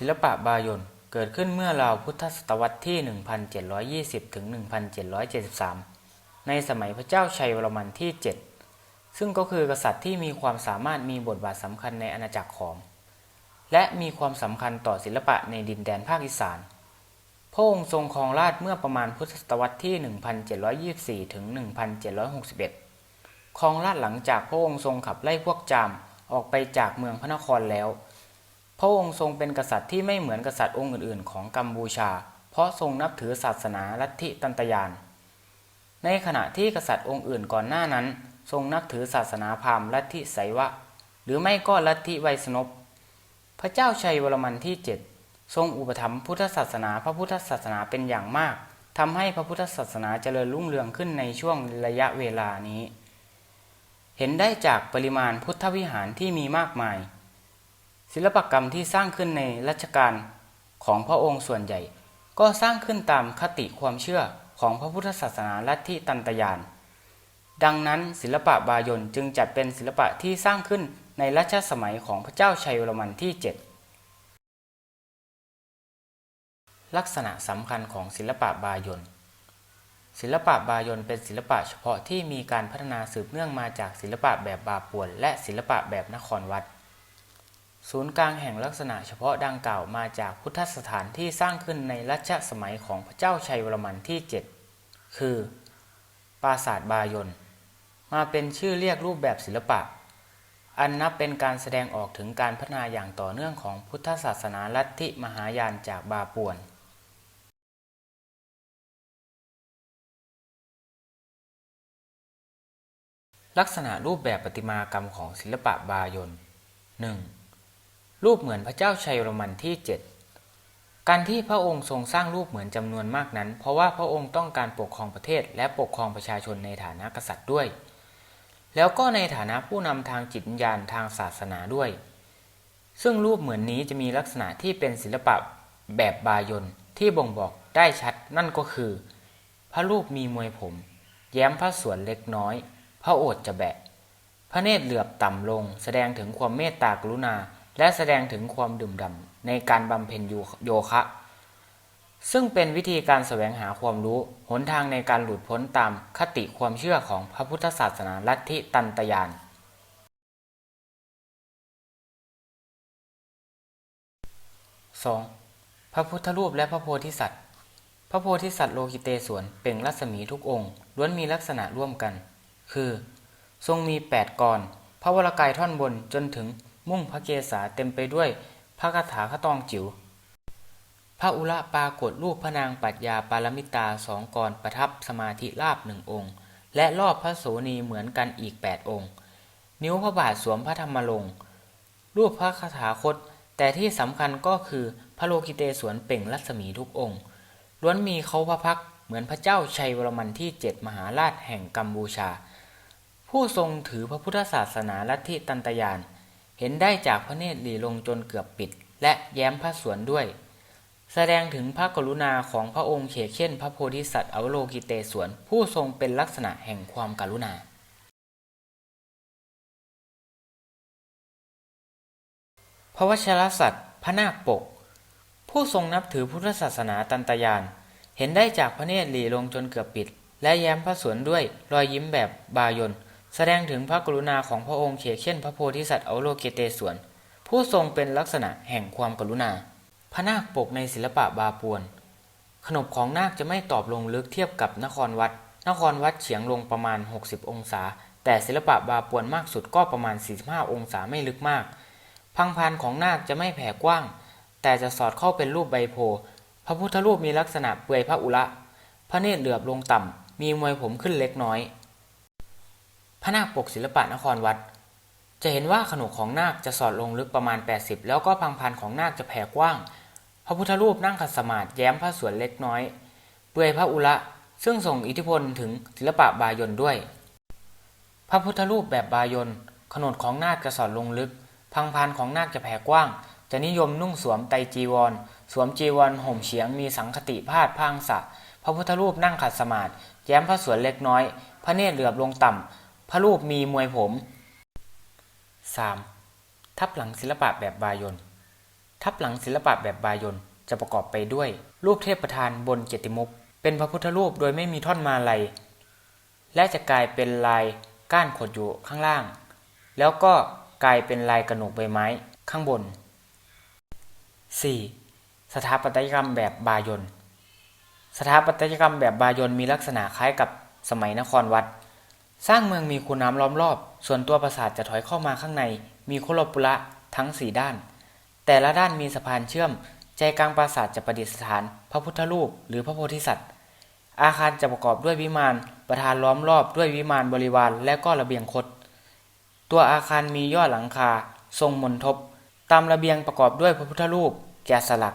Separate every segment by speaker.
Speaker 1: ศิลปะบายอนเกิดขึ้นเมื่อราวพุทธศตวรรษที่ 1720 ถึง 1773 ในสมัยพระเจ้าชัยวรมันที่ 7 ซึ่งก็คือกษัตริย์ที่มีความสามารถมีบทบาทสำคัญในอาณาจักรขอมและมีความสำคัญต่อศิลปะในดินแดนภาคอีสาน พระองค์ทรงครองราชเมื่อประมาณพุทธศตวรรษที่ 1724 ถึง 1761 ครองราชหลังจากพระองค์ทรงขับไล่พวกจามออกไปจากเมืองพระนครแล้ว พระองค์ทรงเป็นกษัตริย์ที่ไม่เหมือนกษัตริย์องค์อื่นๆ ของกัมพูชา เพราะทรงนับถือศาสนาลัทธิตันตยาน ในขณะที่กษัตริย์องค์อื่นก่อนหน้านั้น ทรงนับถือศาสนาพราหมณ์ลัทธิไสวะ หรือไม่ก็ลัทธิไวยสนพพระเจ้าชัยวรมันที่ 7 ทรงอุปถัมภ์พุทธศาสนาพระพุทธศาสนาเป็นอย่างมากทำให้พระพุทธศาสนาเจริญรุ่งเรืองขึ้นในช่วงระยะเวลานี้ เห็นได้จากปริมาณพุทธวิหารที่มีมากมาย ศิลปกรรมที่สร้างขึ้นในรัชกาลของพระองค์ส่วนใหญ่ ก็สร้างขึ้นตามคติความเชื่อของพระพุทธศาสนาลัทธิตันตยาน ดังนั้นศิลปะบายนจึงจัดเป็นศิลปะที่สร้างขึ้นในรัชสมัยของพระเจ้าชัยวรมันที่ 7 ลักษณะสำคัญของศิลปะบายนศิลปะบายนเป็นศิลปะเฉพาะที่มีการพัฒนาสืบเนื่องมาจากศิลปะแบบบาปวนและศิลปะแบบนครวัด ศูนย์กลางแห่งลักษณะเฉพาะดังกล่าวมาจากพุทธสถานที่สร้างขึ้นในรัชสมัยของพระเจ้าชัยวรมันที่ 7 คือ ปราสาทบายน มาเป็นชื่อเรียกรูปแบบศิลปะ อันนับเป็นการแสดงออกถึงการพัฒนาอย่างต่อเนื่องของพุทธศาสนาลัทธิมหายานจากบาป่วนลักษณะรูปแบบประติมากรรมของศิลปะบายน 1. รูปเหมือนพระเจ้าชัยวรมันที่ 7 การที่พระองค์ทรงสร้างรูปเหมือนจำนวนมากนั้น เพราะว่าพระองค์ต้องการปกครองประเทศ และปกครองประชาชนในฐานะกษัตริย์ด้วย แล้วก็ในฐานะผู้นำทางจิตวิญญาณทางศาสนาด้วย ซึ่งรูปเหมือนนี้จะมีลักษณะที่เป็นศิลปะแบบบายนที่บ่งบอกได้ชัดนั่นก็คือ พระรูปมีมวยผม แย้มพระสวนเล็กน้อย พระโอษจะแบะ พระเนตรเหลือบต่ำลง แสดงถึงความเมตตากรุณา และแสดงถึงความดื่มด่ำในการบำเพ็ญโยคะ ซึ่งเป็นวิธีการแสวงหาความรู้ หนทางในการหลุดพ้นตามคติความเชื่อของพระพุทธศาสนาลัทธิตันตยาน 2. พระพุทธรูปและพระโพธิสัตว์ พระโพธิสัตว์โลกิเตศวนเป่งรัศมีทุกองค์ล้วนมีลักษณะร่วมกัน คือ ทรงมีแปดกรพระวรกายท่อนบนจนถึง มุ่งพระเกศาเต็มไปด้วยพระคาถาขตองจิ๋วพระอุระปรากฏรูปพระนางปัจญาปารมิตาสองกรประทับสมาธิราบหนึ่งองค์ และรอบพระโสนีเหมือนกันอีกแปดองค์ นิ้วพระบาทสวมพระธรรมลง รูปพระคาถาคต แต่ที่สำคัญก็คือพระโลกิเตศวนเป่งรัศมีทุกองค์ ล้วนมีเขาพระพักเหมือนพระเจ้าชัยวรมันที่เจ็ดมหาราชแห่งกัมพูชา ผู้ทรงถือพระพุทธศาสนาลัทธิตันตยาน เห็นได้จากพระเนตรหลีลงจนเกือบปิด และแย้มพระสวนด้วย แสดงถึงพระกรุณาของพระองค์เขเช่น พระโพธิสัตว์อวโลกิเตศวน ผู้ทรงเป็นลักษณะแห่งความกรุณา พระวชรสัตว์พระนาคปก ผู้ทรงนับถือพุทธศาสนาตันตยาน เห็นได้จากพระเนตรหลีลงจนเกือบปิด และแย้มพระสวนด้วยรอยยิ้มแบบบายน แสดงถึงพระกรุณาของพระองค์เขกเช่น พระโพธิสัตว์อโลกิเตศวน ผู้ทรงเป็นลักษณะแห่งความกรุณา พระนาคปกในศิลปะบาปวน ขนบของนาคจะไม่ตอบลงลึกเทียบกับนครวัด นครวัดเฉียงลงประมาณ 60 องศา แต่ศิลปะบาปวนมากสุดก็ประมาณ 45 องศาไม่ลึกมาก พังพานของนาคจะไม่แผ่กว้าง แต่จะสอดเข้าเป็นรูปใบโพธิ์พระพุทธรูปมีลักษณะเปลือยพระอุระ พระเนตรเหลือบลงต่ำ มีมวยผมขึ้นเล็กน้อย พระนาคปกศิลปะนครวัด จะเห็นว่าขนบของนาคจะสอดลงลึกประมาณ 80 แล้วก็พังพันของนาคจะแผ่กว้าง พระพุทธรูปนั่งขัดสมาธิแย้มพระสวนเล็กน้อย เปลือยพระอุระซึ่งส่งอิทธิพลถึงศิลปะบายนด้วย พระพุทธรูปแบบบายนขนดของนาคจะสอดลงลึก พังพานของนาคจะแผ่กว้าง จะนิยมนุ่งสวมไตจีวร สวมจีวรห่มเฉียงมีสังคติพาดพางสะพระพุทธรูปนั่งขัดสมาธิแย้มพระสวนเล็กน้อย พระเนตรเหลือบลงต่ำ พระรูปมีมวยผม 3. ทับหลังศิลปะแบบบายนทับทับหลังศิลปะแบบบายนจะประกอบไปด้วย รูปเทพประธานบนเจติมุก เป็นพระพุทธรูปโดยไม่มีท่อนมาลัยและจะกลายเป็นลายก้านขดอยู่ข้างล่าง แล้วก็กลายเป็นลายกระหนกใบไม้ข้างบน 4. สถาปัตยกรรมแบบบายนสถาปัตยกรรมแบบบายนมีลักษณะคล้ายกับสมัยนครวัด สร้างเมืองมีคูน้ำล้อมรอบ ส่วนตัวปราสาทจะถอยเข้ามาข้างใน มีโคลปุระทั้งสี่ด้าน แต่ละด้านมีสะพานเชื่อม ใจกลางปราสาทจะประดิษฐาน พระพุทธรูปหรือพระโพธิสัตว์ อาคารจะประกอบด้วยวิมาน ประธานล้อมรอบด้วยวิมานบริวารและก็ระเบียงคด ตัวอาคารมียอดหลังคา ทรงมนทบ ตามระเบียงประกอบด้วยพระพุทธรูป แกะสลัก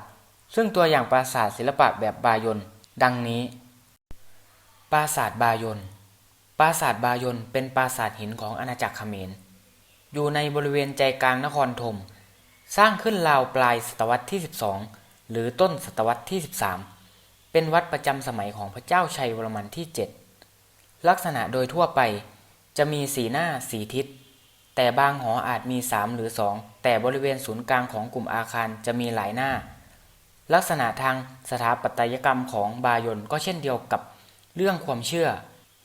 Speaker 1: ซึ่งตัวอย่างปราสาทศิลปะแบบบายนดังนี้ ปราสาทบายอน ปราสาทบายอนเป็นปราสาทหินของอาณาจักรเขมร อยู่ในบริเวณใจกลางนครธม สร้างขึ้นราวปลายศตวรรษที่ 12 หรือต้นศตวรรษที่ 13 เป็นวัดประจำสมัยของพระเจ้าชัยวรมันที่ 7 ลักษณะโดยทั่วไปจะมีสีหน้าสีทิศ แต่บางหออาจมี 3 หรือ 2 แต่บริเวณศูนย์กลางของกลุ่มอาคารจะมีหลายหน้า ลักษณะทางสถาปัตยกรรมของบายอนก็เช่นเดียวกับเรื่องความเชื่อ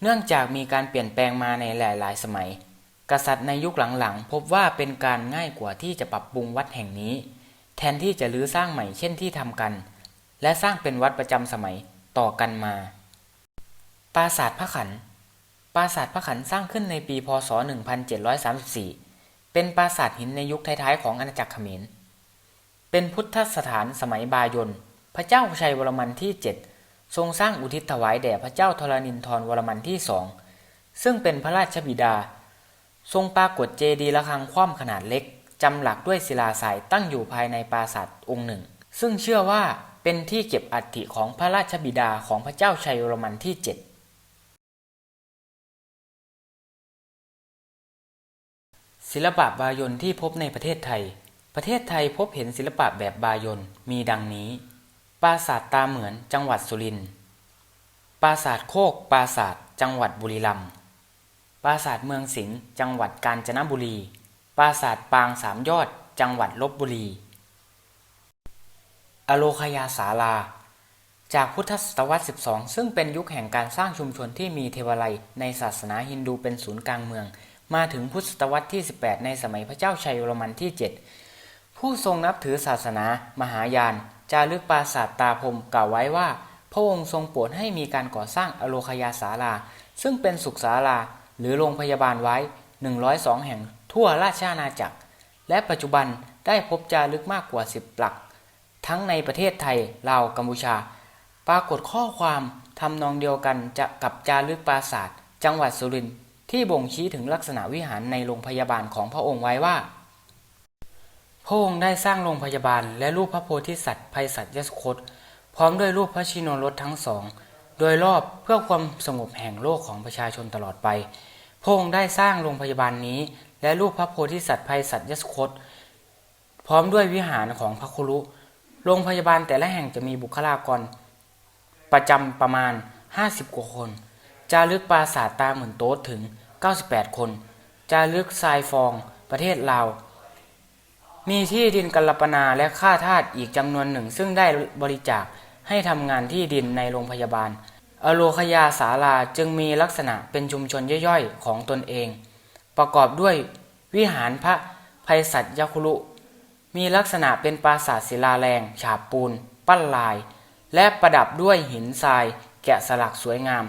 Speaker 1: เนื่องจากมีการเปลี่ยนแปลงมาในหลาย ๆ สมัย กษัตริย์ในยุคหลังๆ พบว่าเป็นการง่ายกว่าที่จะปรับปรุงวัดแห่งนี้ แทนที่จะรื้อสร้างใหม่เช่นที่ทำกัน และสร้างเป็นวัดประจำสมัยต่อกันมา ปราสาทพระขัน ปราสาทพระขันสร้างขึ้นในปี พศ 1734 เป็นปราสาทหินในยุคท้ายๆ ของอาณาจักรเขมร เป็นพุทธสถานสมัยบายน พระเจ้าชัยวรมันที่ 7 ทรงสร้างอุทิศถวายแด่พระเจ้าธรณินทรวรมันที่สองซึ่งเป็นพระราชบิดา ทรงปรากฏเจดีย์ระฆังคว่ำขนาดเล็ก จำหลักด้วยศิลาทรายตั้งอยู่ภายในปราสาทองค์หนึ่ง ซึ่งเชื่อว่าเป็นที่เก็บอัฐิของพระราชบิดาของพระเจ้าชัยวรมันที่7ศิลปะบายนที่พบในประเทศไทย ประเทศไทยพบเห็นศิลปะแบบบายนมีดังนี้ ปราสาทตาเหมือนจังหวัดสุรินทร์ปราสาทโคกปราสาทจังหวัดบุรีรัมย์ปราสาทเมืองสิงห์จังหวัดกาญจนบุรี ปราสาทปางสามยอดจังหวัดลบบุรี อโลคยาศาลา จากพุทธศตวรรษ 12 ซึ่งเป็นยุคแห่งการสร้างชุมชนที่มีเทวาลัยในศาสนาฮินดูเป็นศูนย์กลางเมือง มาถึงพุทธศตวรรษที่ 18 ในสมัยพระเจ้าชัยวรมันที่ 7 ผู้ทรงนับถือศาสนามหายาน จารึกปราสาทตาพรมกล่าวไว้ว่า พระองค์ทรงโปรดให้มีการก่อสร้างอโลคยาศาลา ซึ่งเป็นสุขศาลา หรือโรงพยาบาลไว้ 102 แห่งทั่วราชอาณาจักร และปัจจุบันได้พบจารึกมากกว่า 10 หลัก ทั้งในประเทศไทยลาวกัมพูชา ปรากฏข้อความทำนองเดียวกันจะกับจารึกปราสาทจังหวัดสุรินทร์ที่บ่งชี้ถึงลักษณะวิหารในโรงพยาบาลของพระองค์ไว้ว่า พระองค์ได้สร้างโรงพยาบาลและรูปพระโพธิสัตว์ภัยสัตว์ยสคต พร้อมด้วยรูปพระชิโนรสทั้งสอง โดยรอบเพื่อความสงบแห่งโลกของประชาชนตลอดไป พระองค์ได้สร้างโรงพยาบาลนี้ และรูปพระโพธิสัตว์ภัยสัตว์ยสคต พร้อมด้วยวิหารของพระคุรุโรงพยาบาลแต่ละแห่งจะมีบุคลากร ประจำประมาณ 50 กว่าคน จารึกปราสาทตาเหมือนโต๊ดถึง 98 คน จารึกทรายฟอง ประเทศลาว มีที่ดินกัลปนาและค่าทาสอีกจำนวนหนึ่ง ซึ่งได้บริจาคให้ทำงานที่ดินในโรงพยาบาล อโลคยาศาลาจึงมีลักษณะเป็นชุมชนย่อยๆ ของตนเอง ประกอบด้วยวิหารพระภัยสัตยคุรุมีลักษณะเป็นปราสาทศิลาแรง ฉาบปูน ปั้นลาย และประดับด้วยหินทราย แกะสลักสวยงาม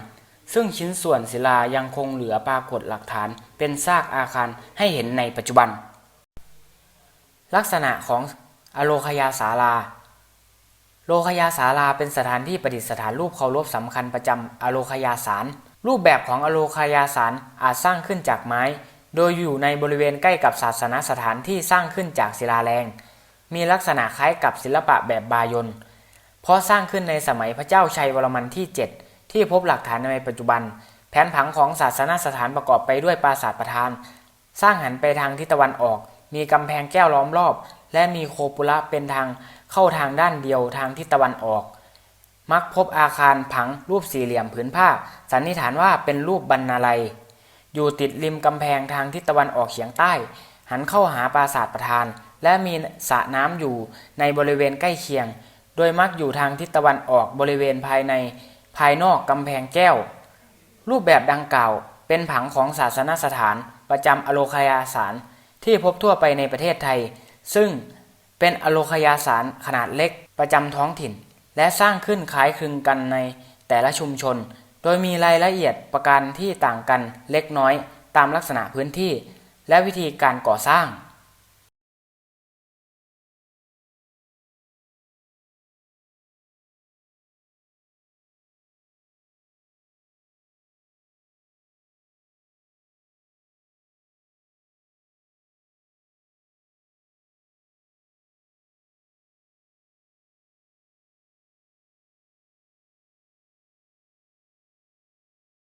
Speaker 1: ซึ่งชิ้นส่วนศิลายังคงเหลือปรากฏหลักฐานเป็นซากอาคารให้เห็นในปัจจุบัน ลักษณะของอโลคยาศาลา โลคยาศาลาเป็นสถานที่ประดิษฐานรูปเคารพสำคัญประจำอโลคยาสาร รูปแบบของอโลคยาสารอาจสร้างขึ้นจากไม้ โดยอยู่ในบริเวณใกล้กับศาสนสถานที่สร้างขึ้นจากศิลาแรง มีลักษณะคล้ายกับศิลปะแบบบายนเพราะสร้างขึ้นในสมัยพระเจ้าชัยวรมันที่ 7 ที่พบหลักฐานในปัจจุบัน แผนผังของศาสนสถานประกอบไปด้วยปราสาทประธาน สร้างหันไปทางทิศตะวันออก มีกำแพงแก้วล้อมรอบ และมีโคปุระเป็นทางเข้าทางด้านเดียวทางทิศตะวันออก มักพบอาคารผังรูปสี่เหลี่ยมผืนผ้า สันนิษฐานว่าเป็นรูปบรรณาลัย อยู่ติดริมกำแพงทางทิศตะวันออกเฉียงใต้ หันเข้าหาปราสาทประธาน และมีสระน้ำอยู่ในบริเวณใกล้เคียง โดยมักอยู่ทางทิศตะวันออกบริเวณภายในภายนอกกำแพงแก้ว รูปแบบดังกล่าวเป็นผังของศาสนสถานประจำอโลคยาสาร ที่พบทั่วไปในประเทศไทย ซึ่งเป็นอโลคยาสารขนาดเล็กประจำท้องถิ่น และสร้างขึ้นคล้ายคลึงกันในแต่ละชุมชน โดยมีรายละเอียดประการที่ต่างกันเล็กน้อยตามลักษณะพื้นที่ และวิธีการก่อสร้าง